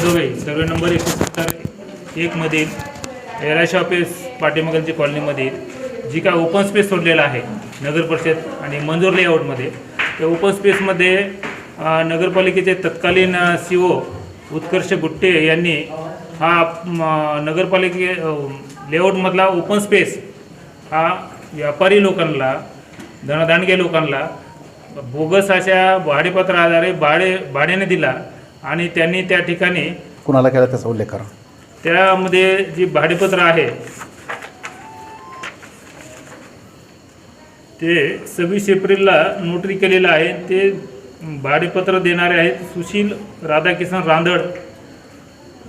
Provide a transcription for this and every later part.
जोगाई survey number एकशे सत्तर एकमधील L office पाटीमगलची कॉलनीमधील जी काय ओपन स्पेस सोडलेला आहे नगर परिषद आणि मंजूर लेआउटमध्ये त्या ओपन स्पेसमध्ये नगरपालिकेचे तत्कालीन सी ओ उत्कर्ष गुट्टे यांनी हा नगरपालिके लेआउटमधला ओपन स्पेस हा व्यापारी लोकांना धनदांडगे लोकांना बोगस अशा भाडेपत्र आधारे भाडे भाड्याने दिला. आणि त्यांनी त्या ठिकाणी कुणाला केला त्याचा उल्लेख करा. त्यामध्ये जी भाडेपत्र आहे ते सव्वीस एप्रिलला नोटरी केलेलं आहे. ते भाडेपत्र देणारे आहेत सुशील राधाकिशन रांदड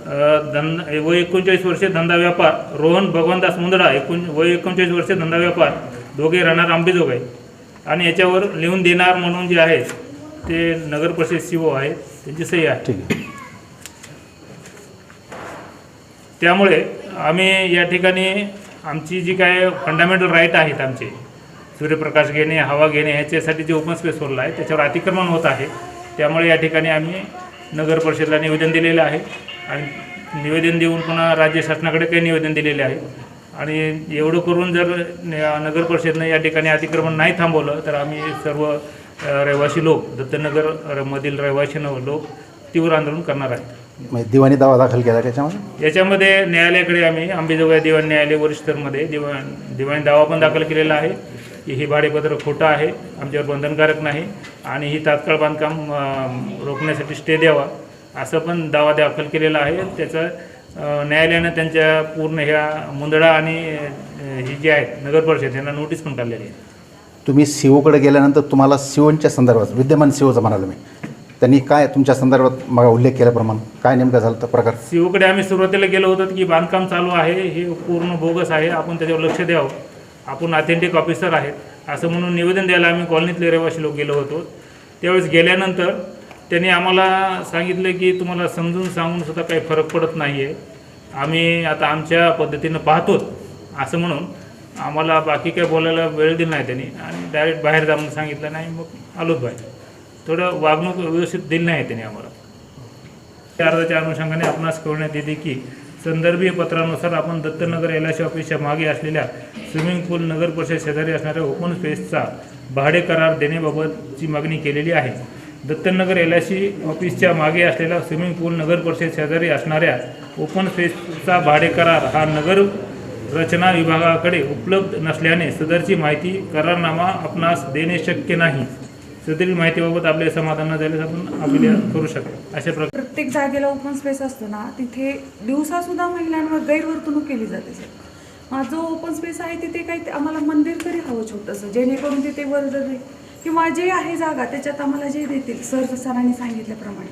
अ, धन वय एकोणचाळीस वर्षे धंदा व्यापार रोहन भगवानदास मुंदडा एकोण वय एकोणचाळीस वर्षे धंदा व्यापार दोघे राहणार आंबेजोगाई. आणि याच्यावर लिहून देणार म्हणून जे आहे ते नगर परिषद सी ओ आहे त्यांची सही आहे. ठीक आहे. त्यामुळे आम्ही या ठिकाणी आमची जी काय फंडामेंटल राईट आहेत आमचे सूर्यप्रकाश घेणे हवा घेणे ह्याच्यासाठी जे ओपन स्पेस सोडलं आहे त्याच्यावर अतिक्रमण होत आहे. त्यामुळे या ठिकाणी आम्ही नगर परिषदेला निवेदन दिलेलं आहे आणि निवेदन देऊन पुन्हा राज्य शासनाकडे काही निवेदन दिलेले आहे. आणि एवढं करून जर नगर परिषदेनं या ठिकाणी अतिक्रमण नाही थांबवलं तर आम्ही सर्व रहिवासी लोक दत्तनगर मधील रहिवासी न- लोक तीव्र आंदोलन करणार आहेत. दिवाणी दावा दाखल केला त्याच्यामध्ये? याच्यामध्ये न्यायालयाकडे आम्ही अंबेजोगाई दिवाण न्यायालय वरिष्ठमध्ये दिवाण दिवाणी दावा पण दाखल केलेला आहे. की हे भाडेपत्र खोटं आहे आमच्यावर बंधनकारक नाही आणि ही तात्काळ बांधकाम रोखण्यासाठी स्टे द्यावा असं पण दावा दाखल केलेला आहे. त्याचं न्यायालयानं त्यांच्या पूर्ण ह्या मुंदडा आणि ही जी आहेत नगर परिषद यांना नोटीस पण काढलेली आहे. तुम्ही सी ओकडे गेल्यानंतर तुम्हाला सीओच्या संदर्भात विद्यमान सीओचं म्हणालो मी. त्यांनी काय तुमच्या संदर्भात मग उल्लेख केल्याप्रमाणे काय नेमकं झालं तर प्रकार? सीओकडे आम्ही सुरुवातीला गेलो होतो की बांधकाम चालू आहे हे पूर्ण बोगस आहे आपण त्याच्यावर लक्ष द्यावं. आपण ऑथेंटिक ऑफिसर आहेत. असं म्हणून निवेदन द्यायला आम्ही कॉलनीतले रहिवासी लोक गेलो होतो. त्यावेळेस गेल्यानंतर त्यांनी आम्हाला सांगितलं की तुम्हाला समजून सांगून सुद्धा काही फरक पडत नाही आहे आम्ही आता आमच्या पद्धतीनं पाहतोच असं म्हणून आम्हाला बाकी काही बोलायला वेळ दिला नाही त्यांनी. आणि डायरेक्ट बाहेर जाऊन सांगितलं नाही मग आलोच बाहेर. थोडं वागणूक व्यवस्थित दिली नाही त्यांनी आम्हाला. त्या अर्जाच्या अनुषंगाने आपणास कळवण्यात येते की संदर्भीय पत्रानुसार आपण दत्तनगर एल आय सी ऑफिसच्या मागे असलेल्या स्विमिंग पूल नगर परिषद शेजारी असणाऱ्या ओपन स्पेसचा भाडे करार देण्याबाबतची मागणी केलेली आहे. दत्तनगर एल आय सी ऑफिसच्या मागे असलेला स्विमिंग पूल नगर परिषद शेजारी असणाऱ्या ओपन स्पेसचा भाडे करार हा नगर रचना विभागाकडे उपलब्ध नसल्याने सदरची माहिती करारनामा आपणास देणे शक्य नाही. सदरील माहितीबाबत आपले समाधान न झाल्यास आपण आपल्या करू शकतो. अशा प्रकारे प्रत्येक जागेला ओपन स्पेस असतो ना तिथे दिवसासुद्धा महिलांवर गैरवर्तणूक केली जाते सर. हा जो ओपन स्पेस आहे तिथे काही आम्हाला मंदिर तरी हवं छोटंसं जेणेकरून तिथे वर्दळ किंवा जे आहे जागा त्याच्यात आम्हाला जे देतील सर सरांनी सांगितल्याप्रमाणे.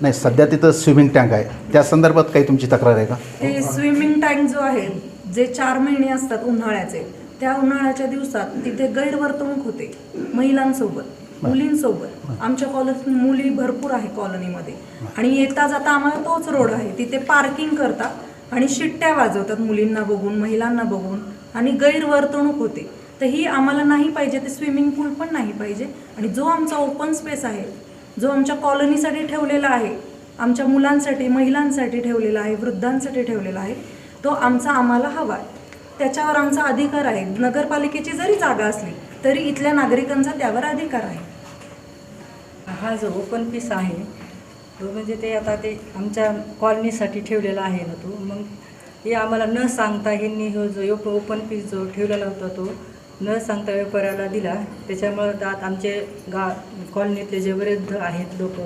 नाही सध्या तिथं स्विमिंग टँक आहे. त्या संदर्भात काही तुमची तक्रार आहे का? ते स्विमिंग टँक जो आहे जे चार महिने असतात उन्हाळ्याचे त्या उन्हाळ्याच्या दिवसात तिथे गैरवर्तणूक होते महिलांसोबत मुलींसोबत. आमच्या कॉलनीत मुली भरपूर आहे कॉलनीमध्ये आणि येता जाता आम्हाला तोच रोड आहे. तिथे पार्किंग करतात आणि शिट्ट्या वाजवतात मुलींना बघून महिलांना बघून आणि गैरवर्तणूक होते. तर ही आम्हाला नाही पाहिजे ते स्विमिंग पूल पण नाही पाहिजे. आणि जो आमचा ओपन स्पेस आहे जो आमच्या कॉलनीसाठी ठेवलेला आहे आमच्या मुलांसाठी महिलांसाठी ठेवलेला आहे वृद्धांसाठी ठेवलेला आहे तो आमचा आम्हाला हवा आहे. त्याच्यावर आमचा अधिकार आहे. नगरपालिकेची जरी जागा असली तरी इथल्या नागरिकांचा त्यावर अधिकार आहे. हा जो ओपन पीस आहे तो म्हणजे ते आता ते आमच्या कॉलनीसाठी ठेवलेला आहे ना तो. मग हे आम्हाला न सांगता ह्यांनी हो जो ओपन पीस जो ठेवलेला होता तो न सांगता व्यापाऱ्याला दिला. त्याच्यामुळं आता आमचे गा कॉलनीतले जे वृद्ध आहेत लोक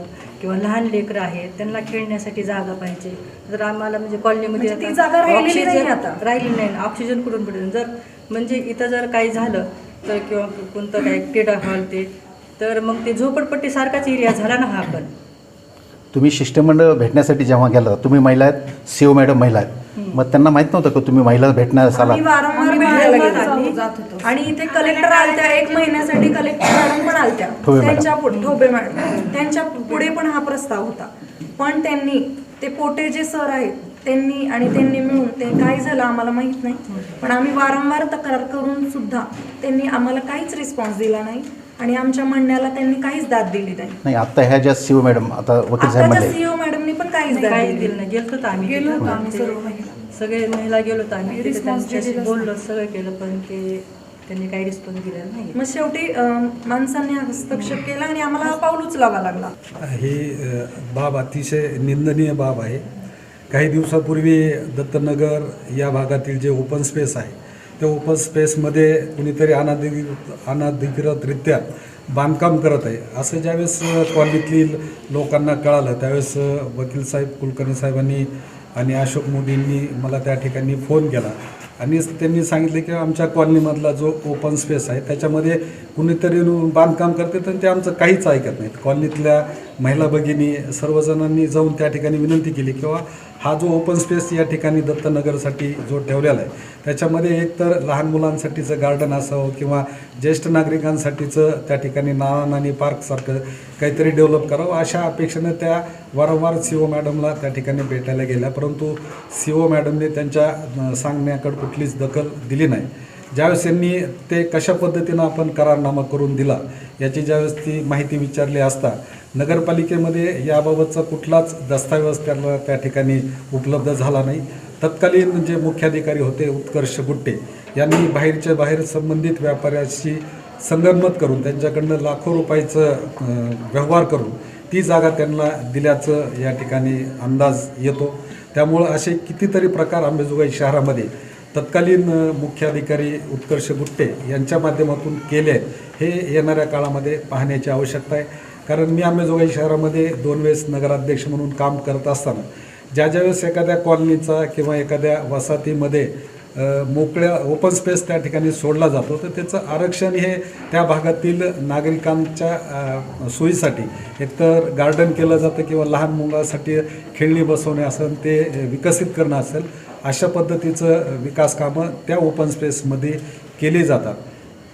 किंवा लहान लेकरं आहेत त्यांना खेळण्यासाठी जागा पाहिजे. जर आम्हाला म्हणजे कॉलनीमध्ये म्हणजे ती आता जागा राहिलेली नाही ऑक्सिजन- आता. राहिली नाही ना ऑक्सिजन कुठून भेटेल जर म्हणजे इथं जर काही झालं तर किंवा कोणतं काही क्रीडा हॉल ते तर मग ते झोपडपट्टी सारखाच एरिया झाला ना हा पण तुम्ही शिष्टमंडळ भेटण्यासाठी जेव्हा गेला तुम्ही महिला आहेत सीओ मॅडम महिला आहेत. मग त्यांना माहीत नव्हतं का तुम्ही महिला आला आम्ही वारंवार आम्ही भेटायला वारंवार गेलो. जात होतो. आणि इथे कलेक्टर आलत्या एक महिन्यासाठी कलेक्टर मॅडम पण आलत्या. ठोबे मॅडम. त्यांच्या पुढे ठोबे मॅडम. त्यांच्या पुढे पण हा प्रस्ताव होता. पण त्यांनी ते पोटे जे सर आहेत त्यांनी आणि त्यांनी मिळून ते काय झालं आम्हाला माहीत नाही. पण आम्ही वारंवार तक्रार करून सुद्धा त्यांनी आम्हाला काहीच रिस्पॉन्स दिला नाही. आणि आमच्या म्हणण्याला त्यांनी काहीच दाद दिली नाही. नाही आता ह्या ज्या सीओ मॅडम आता वकील साहेब आताच्या म्हणले सीओ मॅडमनी पण काहीच दाद काही दिली दिलं नाही. गेलो तर आम्ही गेलो. होतो आम्ही सर्व महिला. सगळे महिला गेलो तर आम्ही. तिथे Response त्यांच्याशी दिलेलाच बोललो सगळं केलं पण ते त्यांनी काही रिस्पॉन्स दिला नाही. मग शेवटी अं, माणसांनी हस्तक्षेप केला आणि आम्हाला पाऊल उचलावा लागला. ही अ, बाब अतिशय निंदनीय बाब आहे. काही दिवसापूर्वी दत्तनगर या भागातील जे ओपन स्पेस आहे त्या ओपन स्पेसमध्ये कुणीतरी अनाधिकृत अनाधिकृतरित्या बांधकाम करत आहे. असं ज्यावेळेस कॉलनीतील लोकांना कळालं त्यावेळेस वकील साहेब कुलकर्णी साहेबांनी आणि अशोक मोदींनी मला त्या ठिकाणी फोन केला. आणि त्यांनी सांगितले की आमच्या कॉलनीमधला जो ओपन स्पेस आहे त्याच्यामध्ये कुणीतरी बांधकाम करते तर ते आमचं काहीच ऐकत नाहीत. कॉलनीतल्या महिला भगिनी सर्वजणांनी जाऊन त्या ठिकाणी विनंती केली किंवा हा जो ओपन स्पेस या ठिकाणी दत्तनगरसाठी जो ठेवलेला आहे त्याच्यामध्ये एकतर लहान मुलांसाठीचं गार्डन असावं किंवा ज्येष्ठ नागरिकांसाठीचं त्या ठिकाणी नाना नानी पार्कसारखं काहीतरी डेव्हलप करावं अशा अपेक्षेनं त्या वारंवार सी ओ मॅडमला त्या ठिकाणी भेटायला गेल्या. परंतु सी ओ मॅडमने त्यांच्या सांगण्याकडं सांगण्याकडे कुठलीच दखल दिली नाही. ज्यावेळेस यांनी ते कशा पद्धतीनं आपण करारनामा करून दिला याची ज्यावेळेस ती माहिती विचारली असता नगरपालिकेमध्ये याबाबतचा कुठलाच दस्तावेज त्यांना त्या ठिकाणी उपलब्ध झाला नाही. तत्कालीन जे मुख्याधिकारी होते उत्कर्ष गुट्टे यांनी बाहेरच्या बाहेर संबंधित व्यापाऱ्याशी संगनमत करून त्यांच्याकडनं लाखो रुपयाचं व्यवहार करून ती जागा त्यांना दिल्याचं या ठिकाणी अंदाज येतो. त्यामुळं असे कितीतरी प्रकार अंबेजोगाई शहरामध्ये तत्कालीन मुख्याधिकारी उत्कर्ष गुट्टे यांच्या माध्यमातून केले हे येणाऱ्या काळामध्ये पाहण्याची आवश्यकता आहे. कारण मी आंबेजोगाई शहरामध्ये दोन वेळेस नगराध्यक्ष म्हणून काम करत असताना ज्या ज्यावेळेस एखाद्या कॉलनीचा किंवा एखाद्या वसाहतीमध्ये मोकळ्या ओपन स्पेस त्या ठिकाणी सोडला जातो तर त्याचं आरक्षण हे त्या भागातील नागरिकांच्या सोयीसाठी एकतर गार्डन केलं जातं किंवा लहान मुलासाठी खेळणी बसवणे असेल ते विकसित करणं असेल अशा पद्धतीचं विकास कामं त्या ओपन स्पेसमध्ये केली जातात.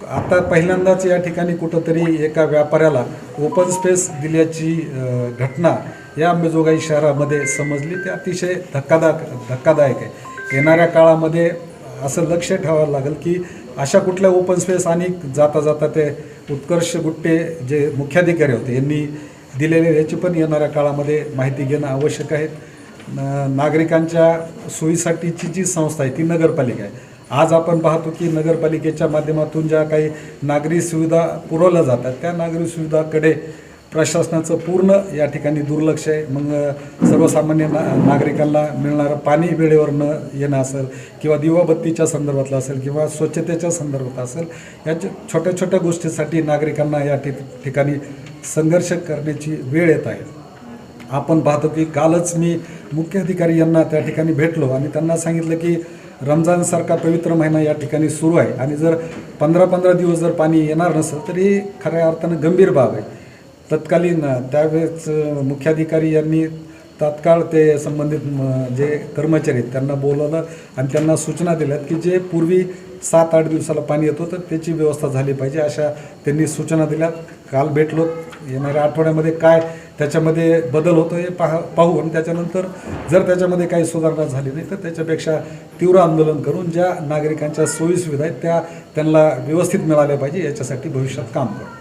आता पहिल्यांदाच या ठिकाणी कुठंतरी एका व्यापाऱ्याला ओपन स्पेस दिल्याची घटना या अंबेजोगाई शहरामध्ये समजली. ते अतिशय धक्कादायक धक्कादायक आहे. येणाऱ्या काळामध्ये असं लक्ष ठेवावं लागेल की अशा कुठल्या ओपन स्पेस आणि जाता जाता ते उत्कर्ष गुट्टे जे मुख्याधिकारी होते यांनी दिलेले याची पण येणाऱ्या काळामध्ये माहिती घेणं आवश्यक आहे. न- नागरिकांच्या सोयीसाठीची जी संस्था आहे ती नगरपालिका आहे. आज आपण पाहतो की नगरपालिकेच्या माध्यमातून ज्या काही नागरी सुविधा पुरवल्या जातात त्या नागरी सुविधाकडे प्रशासनाचं पूर्ण या ठिकाणी दुर्लक्ष आहे. मग सर्वसामान्य ना नागरिकांना मिळणारं पाणी वेळेवर न येणं असेल किंवा दिवाबत्तीच्या संदर्भातलं असेल किंवा स्वच्छतेच्या संदर्भात असेल याच्या छोट्या छोट्या गोष्टीसाठी नागरिकांना या ठिकाणी संघर्ष करण्याची वेळ येत आहे. आपण पाहतो की कालच मी मुख्य अधिकारी यांना त्या ठिकाणी भेटलो आणि त्यांना सांगितलं की रमजानसारखा पवित्र महिना या ठिकाणी सुरू आहे. आणि जर पंधरा पंधरा दिवस जर पाणी येणार नसेल तर ही खऱ्या अर्थानं गंभीर बाब आहे. तत्कालीन त्यावेळेस मुख्याधिकारी यांनी तात्काळ ते संबंधित म, जे कर्मचारी आहेत त्यांना बोलवलं आणि त्यांना सूचना दिल्यात की जे पूर्वी सात आठ दिवसाला पाणी येतो तर त्याची व्यवस्था झाली पाहिजे अशा त्यांनी सूचना दिल्यात. काल भेटलो येणाऱ्या आठवड्यामध्ये काय त्याच्यामध्ये बदल होतो हे पाहा पाहू. आणि त्याच्यानंतर जर त्याच्यामध्ये काही सुधारणा झाली नाही तर त्याच्यापेक्षा तीव्र आंदोलन करून ज्या नागरिकांच्या सोयीसुविधा आहेत त्या त्यांना व्यवस्थित मिळाल्या पाहिजे याच्यासाठी भविष्यात काम करू.